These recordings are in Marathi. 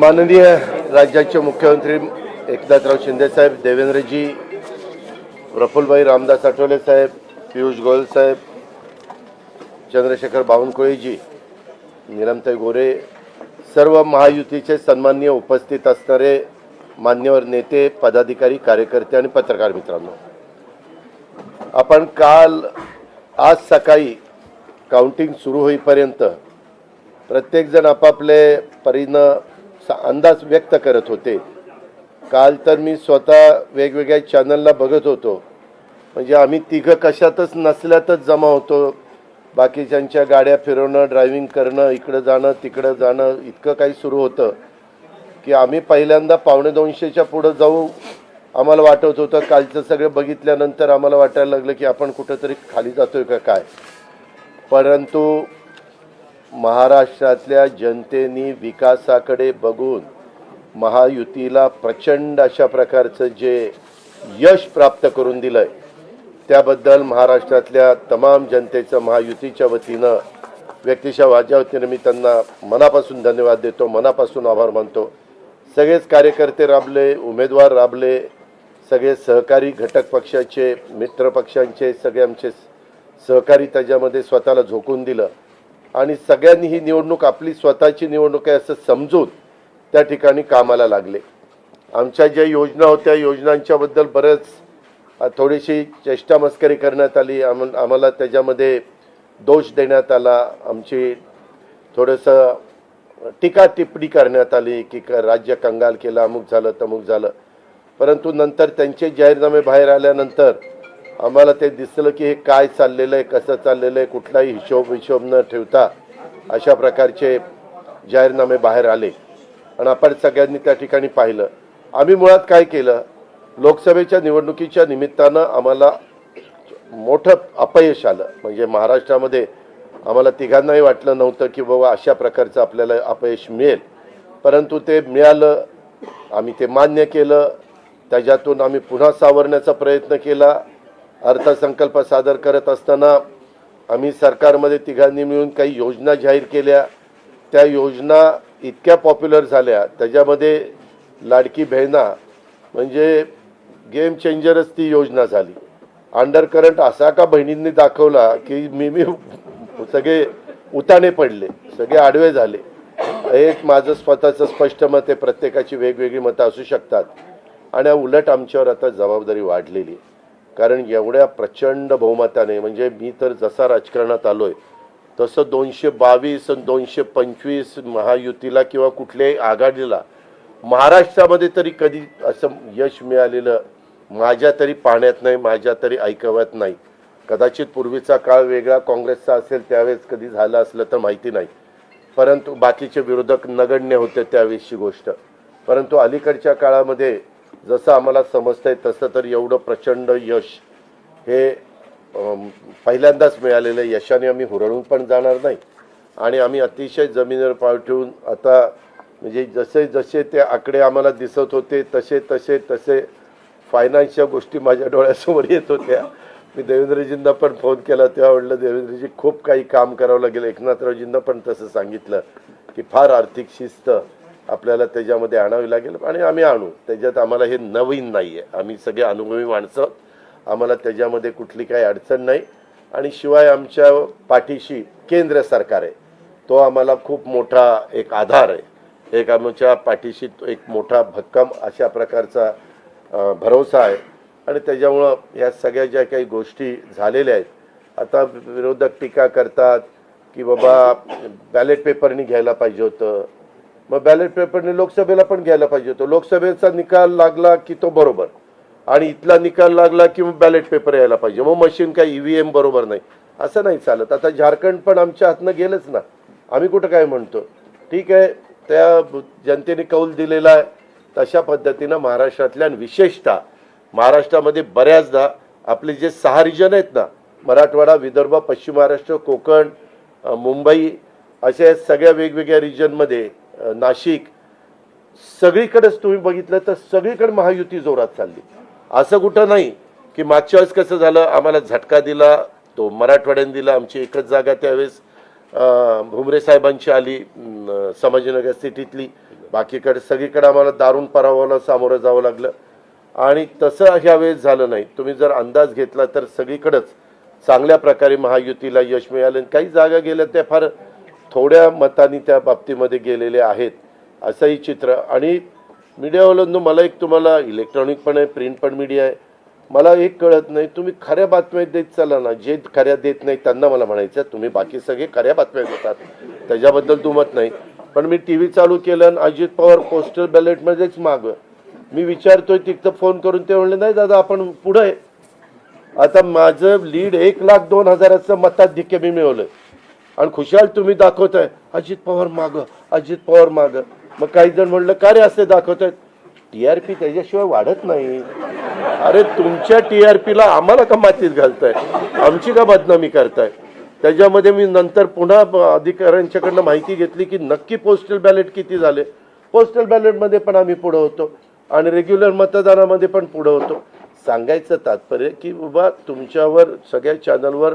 माननीय राज्याचे मुख्यमंत्री एकनाथराव शिंदेसाहेब देवेंद्रजी प्रफुल्लभाई रामदास आठवले साहेब पियुष गोयल साहेब चंद्रशेखर बावनकुळेजी निलमताई गोरे सर्व महायुतीचे सन्माननीय उपस्थित असणारे मान्यवर नेते पदाधिकारी कार्यकर्ते आणि पत्रकार मित्रांनो. आपण काल आज सकाळी काउंटिंग सुरू होईपर्यंत प्रत्येकजण आपापले परीनं अंदाज व्यक्त करत होते. काल तर मी स्वतः वेगवेगळ्या चॅनलला बघत होतो. म्हणजे आम्ही तिघं कशातच नसल्यातच जमा होतो. बाकीच्यांच्या गाड्या फिरवणं ड्रायव्हिंग करणं इकडं जाणं तिकडं जाणं इतकं काही सुरू होतं. की आम्ही पहिल्यांदा पावणे दोनशेच्या पुढं जाऊ आम्हाला वाटत होतं कालचं सगळं बघितल्यानंतर आम्हाला वाटायला लागलं की आपण कुठंतरी खाली जातोय का काय. परंतु महाराष्ट्रातल्या जनतेनी विकासाकडे बघून महायुतीला प्रचंड अशा प्रकारचं जे यश प्राप्त करून दिलंय त्याबद्दल महाराष्ट्रातल्या तमाम जनतेचं महायुतीच्या वतीनं व्यक्तिशा माझ्या वतीनं मी त्यांना मनापासून धन्यवाद देतो मनापासून आभार मानतो. सगळेच कार्यकर्ते राबले उमेदवार राबले सगळे सहकारी घटक पक्षाचे मित्र पक्षांचे सगळे आमचे सहकारी त्याच्यामध्ये स्वतःला झोकून दिलं आणि सगळ्यांनी ही निवडणूक आपली स्वतःची निवडणूक आहे असं समजून त्या ठिकाणी कामाला लागले. आमच्या ज्या योजना होत्या योजनांच्याबद्दल बरंच थोडीशी चेष्टा मस्करी करण्यात आली. आम आम्हाला त्याच्यामध्ये दोष देण्यात आला. आमची थोडंसं टीका टिप्पणी करण्यात आली की क- राज्य कंगाल केलं अमुक झालं तमुक झालं. परंतु नंतर त्यांचे जाहीरनामे बाहेर आल्यानंतर आम्हाला ते दिसलं की हे काय चाललेलं आहे कसं चाललेलं आहे कुठलाही हिशोब हिशोब न ठेवता अशा प्रकारचे जाहीरनामे बाहेर आले. आणि आपण सगळ्यांनी त्या ठिकाणी पाहिलं. आम्ही मुळात काय केलं? लोकसभेच्या निवडणुकीच्या निमित्तानं आम्हाला मोठं अपयश आलं. म्हणजे महाराष्ट्रामध्ये आम्हाला तिघांनाही वाटलं नव्हतं की बाबा अशा प्रकारचं आपल्याला अपयश मिळेल. परंतु ते मिळालं. आम्ही ते मान्य केलं. त्याच्यातून आम्ही पुन्हा सावरण्याचा प्रयत्न केला. अर्थसंकल्प सादर करत असताना आम्ही सरकारमध्ये तिघांनी मिळून काही योजना जाहीर केल्या. त्या योजना इतक्या पॉप्युलर झाल्या. त्याच्यामध्ये लाडकी बहिणा म्हणजे गेम चेंजरच ती योजना झाली. अंडर करंट असा का बहिणींनी दाखवला की मी मी सगळे उताने पडले सगळे आडवे झाले. एक माझं स्वतःचं स्पष्ट मत आहे. प्रत्येकाची वेगवेगळी मतं असू शकतात. आणि उलट आमच्यावर आता जबाबदारी वाढलेली आहे. कारण एवढ्या प्रचंड बहुमताने म्हणजे मी तर जसा राजकारणात आलोय तसं दोनशे बावीस आणि दोनशे पंचवीस महायुतीला किंवा कुठल्याही आघाडीला महाराष्ट्रामध्ये तरी कधी असं यश मिळालेलं माझ्या तरी पाहण्यात नाही माझ्या तरी ऐकवत नाही. कदाचित पूर्वीचा काळ वेगळा काँग्रेसचा असेल त्यावेळेस कधी झालं असलं तर माहिती नाही. परंतु बाकीचे विरोधक नगण्य होते त्यावेळेसची गोष्ट. परंतु अलीकडच्या काळामध्ये जसं आम्हाला समजतंय तसं तर एवढं प्रचंड यश हे पहिल्यांदाच मिळालेलं यशाने आम्ही हुरळून पण जाणार नाही. आणि आम्ही अतिशय जमिनीवर पाव ठेवून आता म्हणजे जसे जसे ते आकडे आम्हाला दिसत होते तसे तसे तसे फायनान्सच्या गोष्टी माझ्या डोळ्यासमोर येत होत्या. मी देवेंद्रजींना पण फोन केला तेव्हा म्हटलं देवेंद्रजी खूप काही काम करावं लागेल. एकनाथरावजींना पण तसं सांगितलं की फार आर्थिक शिस्त आपल्याला त्याच्यामध्ये आणावी लागेल आणि आम्ही आणू. त्याच्यात आम्हाला हे नवीन नाही आहे आम्ही सगळे अनुभवी माणसं आहोत. आम्हाला त्याच्यामध्ये कुठली काही अडचण नाही. आणि शिवाय आमच्या पाठीशी केंद्र सरकार आहे. तो आम्हाला खूप मोठा एक आधार आहे. एक आमच्या पाठीशी तो एक मोठा भक्कम अशा प्रकारचा भरोसा आहे. आणि त्याच्यामुळं ह्या सगळ्या ज्या काही गोष्टी झालेल्या आहेत आता विरोधक टीका करतात की बाबा बॅलेट पेपरनी घ्यायला पाहिजे होतं. मग बॅलेट पेपरने लोकसभेला पण घ्यायला पाहिजे होतो. लोकसभेचा निकाल लागला की तो बरोबर. आणि इथला निकाल लागला की मग बॅलेट पेपर यायला पाहिजे. मग मशीन काय ईव्हीएम बरोबर नाही. असं नाही चालत. आता झारखंड पण आमच्या हातनं गेलंच ना. आम्ही कुठं काय म्हणतो? ठीक आहे. त्या जनतेने कौल दिलेला आहे. तशा पद्धतीनं महाराष्ट्रातल्या आणि विशेषतः महाराष्ट्रामध्ये बऱ्याचदा आपले जे सहा रिजन आहेत ना मराठवाडा विदर्भ पश्चिम महाराष्ट्र कोकण मुंबई अशा सगळ्या वेगवेगळ्या रिजनमध्ये नाशिक सगळीकडेच तुम्ही बघितलं तर सगळीकडे महायुती जोरात चालली. असं कुठं नाही की मागच्या वेळेस कसं झालं आम्हाला झटका दिला तो मराठवाड्याने दिला आमची एकच जागा त्यावेळेस भुमरे साहेबांची आली समाजनगर सिटीतली. बाकीकडे सगळीकडे आम्हाला दारुण पराभवाला सामोरं जावं लागलं. आणि तसं ह्या वेळेस झालं नाही. तुम्ही जर अंदाज घेतला तर सगळीकडंच चांगल्या प्रकारे महायुतीला यश मिळालं आणि काही जागा गेल्या त्या फार थोड्या मतांनी त्या बाबतीमध्ये गेलेले आहेत असंही चित्र. आणि मीडियावाल्यांनो मला एक तुम्हाला इलेक्ट्रॉनिक पण आहे प्रिंट पण मीडिया आहे. मला एक कळत नाही तुम्ही खऱ्या बातम्या देत चाला ना. जे खऱ्या देत नाही त्यांना मला म्हणायचं तुम्ही बाकी सगळे खऱ्या बातम्या देतात. त्याच्याबद्दल दुमत नाही. पण मी टी व्ही चालू केलं आणि अजित पवार पोस्टल बॅलेटमध्येच माग. मी विचारतोय तिथं फोन करून ते म्हणले नाही दादा आपण पुढे आहे. आता माझं लीड एक लाख दोन हजाराचं मताधिक्य मी मिळवलं आणि खुशाल तुम्ही दाखवताय. अजित पवार माग अजित पवार माग. मग काही जण म्हणलं का रे असे दाखवतायत? टीआरपी त्याच्याशिवाय वाढत नाही. अरे तुमच्या टीआरपीला आम्हाला का मातीत घालताय? आमची का बदनामी करताय? त्याच्यामध्ये मी नंतर पुन्हा अधिकाऱ्यांच्याकडनं माहिती घेतली की नक्की पोस्टल बॅलेट किती झाले. पोस्टल बॅलेटमध्ये पण आम्ही पुढं होतो. आणि रेग्युलर मतदानामध्ये पण पुढं होतो. सांगायचं तात्पर्य की बाबा तुमच्यावर सगळ्या चॅनलवर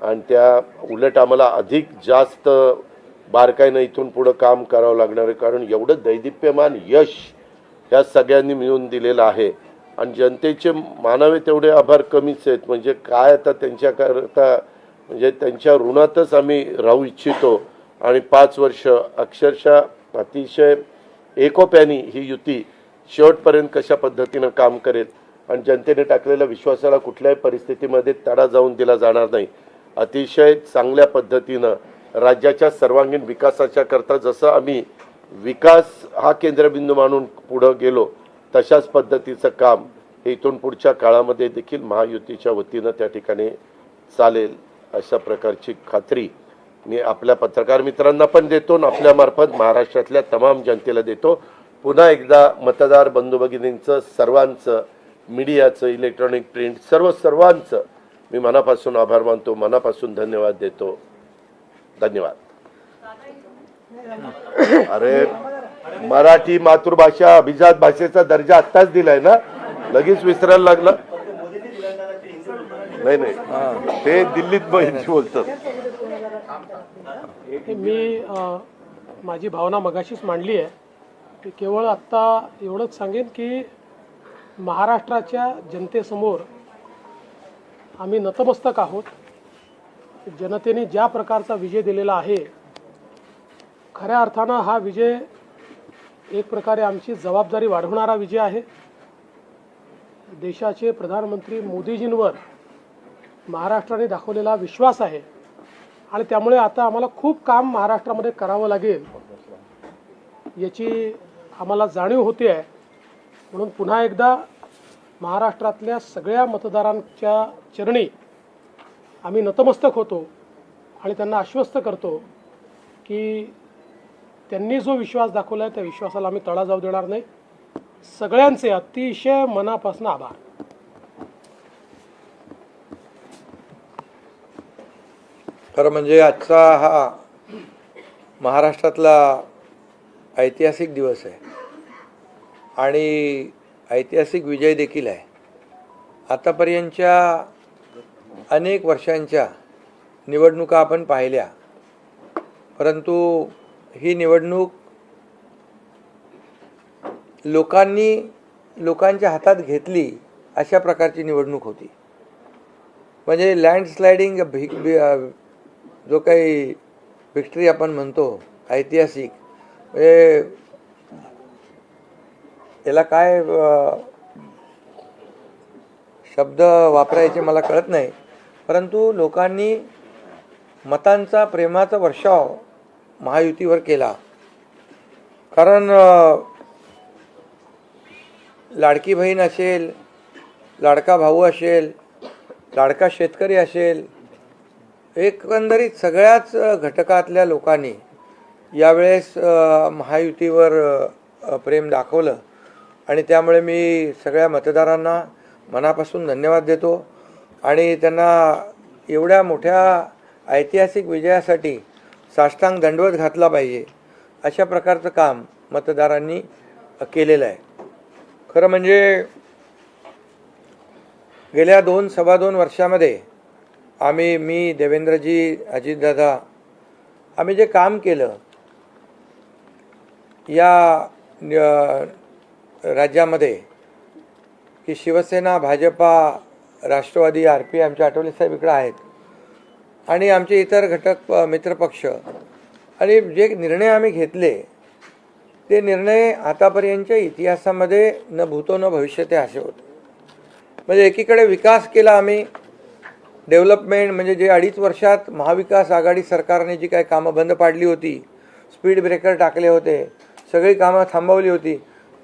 आणि त्या उलट आम्हाला अधिक जास्त बारकाईनं इथून पुढं काम करावं लागणार आहे. कारण एवढं दैदिप्यमान यश ह्या सगळ्यांनी मिळून दिलेलं आहे. आणि जनतेचे मानावे तेवढे आभार कमीच आहेत. म्हणजे काय आता त्यांच्याकरता म्हणजे त्यांच्या ऋणातच आम्ही राहू इच्छितो. आणि पाच वर्ष अक्षरशः अतिशय एकोप्यानी ही युती शेवटपर्यंत कशा पद्धतीनं काम करेल? आणि जनतेने टाकलेल्या विश्वासाला कुठल्याही परिस्थितीमध्ये तडा जाऊन दिला जाणार नाही. अतिशय चांगल्या पद्धतीनं राज्याच्या सर्वांगीण विकासाच्या करता जसं आम्ही विकास हा केंद्रबिंदू मानून पुढं गेलो तशाच पद्धतीचं काम हे इथून पुढच्या काळामध्ये देखील महायुतीच्या वतीनं त्या ठिकाणी चालेल अशा प्रकारची खात्री मी आपल्या पत्रकार मित्रांना पण देतो आणि आपल्यामार्फत महाराष्ट्रातल्या तमाम जनतेला देतो. पुन्हा एकदा मतदार बंधू भगिनींचं सर्वांचं मीडियाचं इलेक्ट्रॉनिक प्रिंट सर्व सर्वांचं मी मनापासून आभार मानतो मनापासून धन्यवाद देतो. धन्यवाद. अरे मराठी मातृभाषा अभिजात भाषेचा दर्जा आत्ताच दिलाय ना? लगेच विसरायला लागला. नाही नाही. ते दिल्लीत बहिणी बोलतात. मी माझी भावना मगाशीच मांडली आहे. की केवळ आत्ता एवढंच सांगेन की महाराष्ट्राच्या जनतेसमोर आम्ही नतमस्तक आहोत. जनतेने ज्या प्रकारचा विजय दिलेला आहे खऱ्या अर्थानं हा विजय एक प्रकारे आमची जबाबदारी वाढवणारा विजय आहे. देशाचे प्रधानमंत्री मोदीजींवर महाराष्ट्राने दाखवलेला विश्वास आहे आणि त्यामुळे आता आम्हाला खूप काम महाराष्ट्रामध्ये करावं लागेल याची आम्हाला जाणीव होते आहे म्हणून पुन्हा एकदा महाराष्ट्रातल्या सगळ्या मतदारांच्या चरणी आम्ही नतमस्तक होतो आणि त्यांना आश्वस्त करतो की त्यांनी जो विश्वास दाखवला आहे त्या विश्वासाला आम्ही तळा जाऊ देणार नाही. सगळ्यांचे अतिशय मनापासून आभार. खरं म्हणजे आजचा हा महाराष्ट्रातला ऐतिहासिक दिवस आहे. आणि ऐतिहासिक विजय देखील आहे. आतापर्यंतच्या अनेक वर्षांच्या निवडणुका आपण पाहिल्या. परंतु ही निवडणूक लोकांनी लोकांच्या हातात घेतली अशा प्रकारची निवडणूक होती. म्हणजे लँडस्लायडिंग भि जो काही विक्ट्री आपण म्हणतो ऐतिहासिक म्हणजे याला काय शब्द वापरायचे मला कळत नाही. परंतु लोकांनी मतांचा प्रेमाचा वर्षाव महायुतीवर केला. कारण लाडकी बहीण असेल लाडका भाऊ असेल लाडका शेतकरी असेल एकंदरीत सगळ्याच घटकातल्या लोकांनी यावेळेस महायुतीवर प्रेम दाखवलं. आणि त्यामुळे मी सगळ्या मतदारांना मनापासून धन्यवाद देतो. आणि त्यांना एवढ्या मोठ्या ऐतिहासिक विजयासाठी साष्टांग दंडवत घातला पाहिजे अशा प्रकारचं काम मतदारांनी केलेलं आहे. खरं म्हणजे गेल्या दोन सव्वा दोन वर्षामध्ये आम्ही मी देवेंद्रजी अजितदादा आम्ही जे काम केलं या राज्यामध्ये की शिवसेना भाजपा राष्ट्रवादी आर पी आमचे आठवले साहेब इकडं आहेत. आणि आमचे इतर घटक मित्रपक्ष. आणि जे निर्णय आम्ही घेतले ते निर्णय आतापर्यंतच्या इतिहासामध्ये न भूतो न भविष्यते असे होते. म्हणजे एकीकडे विकास केला आम्ही डेव्हलपमेंट म्हणजे जे अडीच वर्षात महाविकास आघाडी सरकारने जी काही कामं बंद पाडली होती स्पीड ब्रेकर टाकले होते सगळी कामं थांबवली होती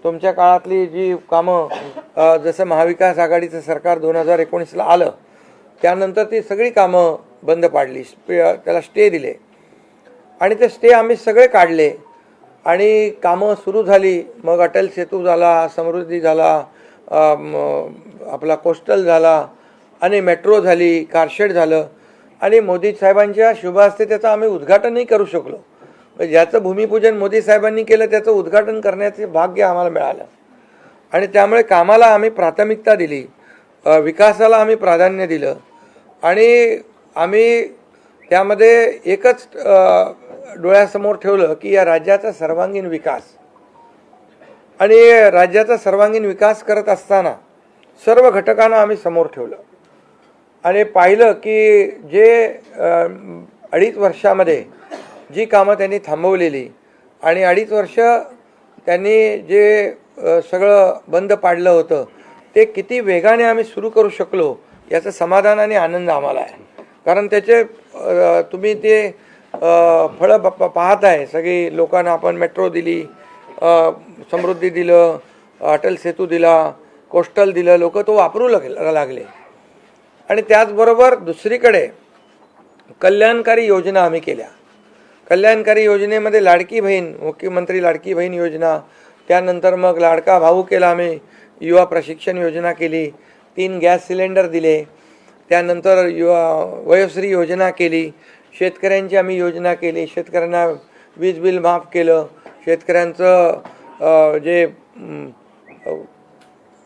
तुमच्या काळातली जी कामं जसं महाविकास आघाडीचं सरकार दोन हजार एकोणीसला आलं त्यानंतर ती सगळी कामं बंद पाडली त्याला स्टे दिले. आणि ते स्टे आम्ही सगळे काढले. आणि कामं सुरू झाली. मग अटल सेतू झाला समृद्धी झाला आपला कोस्टल झाला आणि मेट्रो झाली कारशेड झालं. आणि मोदी साहेबांच्या शुभ हस्ते त्याचं आम्ही उद्घाटनही करू शकलो. ज्याचं भूमिपूजन मोदी साहेबांनी केलं त्याचं उद्घाटन करण्याचे भाग्य आम्हाला मिळालं. आणि त्यामुळे कामाला आम्ही प्राथमिकता दिली विकासाला आम्ही प्राधान्य दिलं. आणि आम्ही त्यामध्ये एकच डोळ्यासमोर ठेवलं की या राज्याचा सर्वांगीण विकास. आणि राज्याचा सर्वांगीण विकास करत असताना सर्व घटकांना आम्ही समोर ठेवलं. आणि पाहिलं की जे अडीच वर्षामध्ये जी कामं त्यांनी थांबवलेली. आणि अडीच वर्ष त्यांनी जे सगळं बंद पाडलं होतं ते किती वेगाने आम्ही सुरू करू शकलो याचं समाधान आणि आनंद आम्हाला आहे. कारण त्याचे तुम्ही ते फळं प- पाहत आहे सगळी लोकांना आपण मेट्रो दिली समृद्धी दिलं अटल सेतू दिला कोस्टल दिलं लोक तो वापरू लाग लागले. आणि त्याचबरोबर दुसरीकडे कल्याणकारी योजना आम्ही केल्या. कल्याणकारी योजनेमध्ये लाडकी बहीण मुख्यमंत्री लाडकी बहीण योजना त्यानंतर मग लाडका भाऊ केला आम्ही युवा प्रशिक्षण योजना केली तीन गॅस सिलेंडर दिले त्यानंतर युवा वयोश्री योजना केली शेतकऱ्यांची आम्ही योजना केली शेतकऱ्यांना वीज बिल माफ केलं शेतकऱ्यांचं जे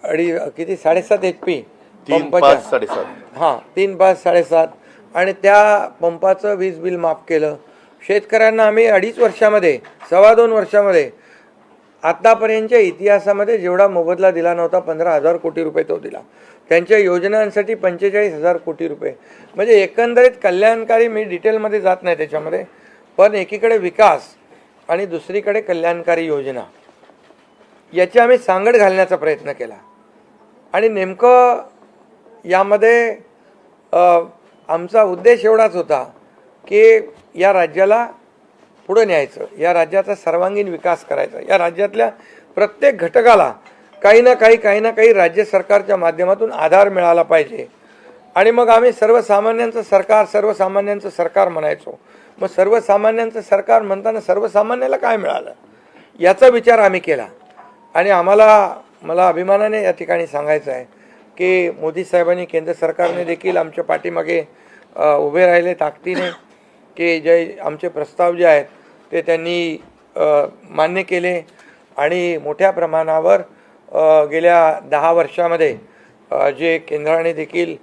अडी किती साडेसात एच पी तीन पाच साडेसात. हां तीन पाच साडेसात. आणि त्या पंपाचं वीज बिल माफ केलं. शेतकऱ्यांना आम्ही अडीच वर्षामध्ये सव्वा दोन वर्षामध्ये आत्तापर्यंतच्या इतिहासामध्ये जेवढा मोबदला दिला नव्हता पंधरा हजार कोटी रुपये तो दिला. त्यांच्या योजनांसाठी पंचेचाळीस हजार कोटी रुपये. म्हणजे एकंदरीत कल्याणकारी मी डिटेलमध्ये जात नाही त्याच्यामध्ये पण एकीकडे विकास आणि दुसरीकडे कल्याणकारी योजना. याची आम्ही सांगड घालण्याचा प्रयत्न केला. आणि नेमकं यामध्ये आमचा उद्देश एवढाच होता की या राज्याला पुढं न्यायचं या राज्याचा सर्वांगीण विकास करायचा. या राज्यातल्या प्रत्येक घटकाला काही ना काही काही ना काही राज्य सरकारच्या माध्यमातून आधार मिळाला पाहिजे. आणि मग आम्ही सर्वसामान्यांचं सरकार सर्वसामान्यांचं सरकार म्हणायचो. मग सर्वसामान्यांचं सरकार म्हणताना सर्वसामान्याला काय मिळालं? याचा विचार आम्ही केला. आणि आम्हाला मला अभिमानाने या ठिकाणी सांगायचं आहे की मोदी साहेबांनी केंद्र सरकारने देखील आमच्या पाठीमागे उभे राहिले ताकदीने. की जे आमचे प्रस्ताव जे आहेत ते त्यांनी मान्य केले आणि मोठ्या प्रमाणावर गेल्या दहा वर्षामध्ये जे केंद्राने देखील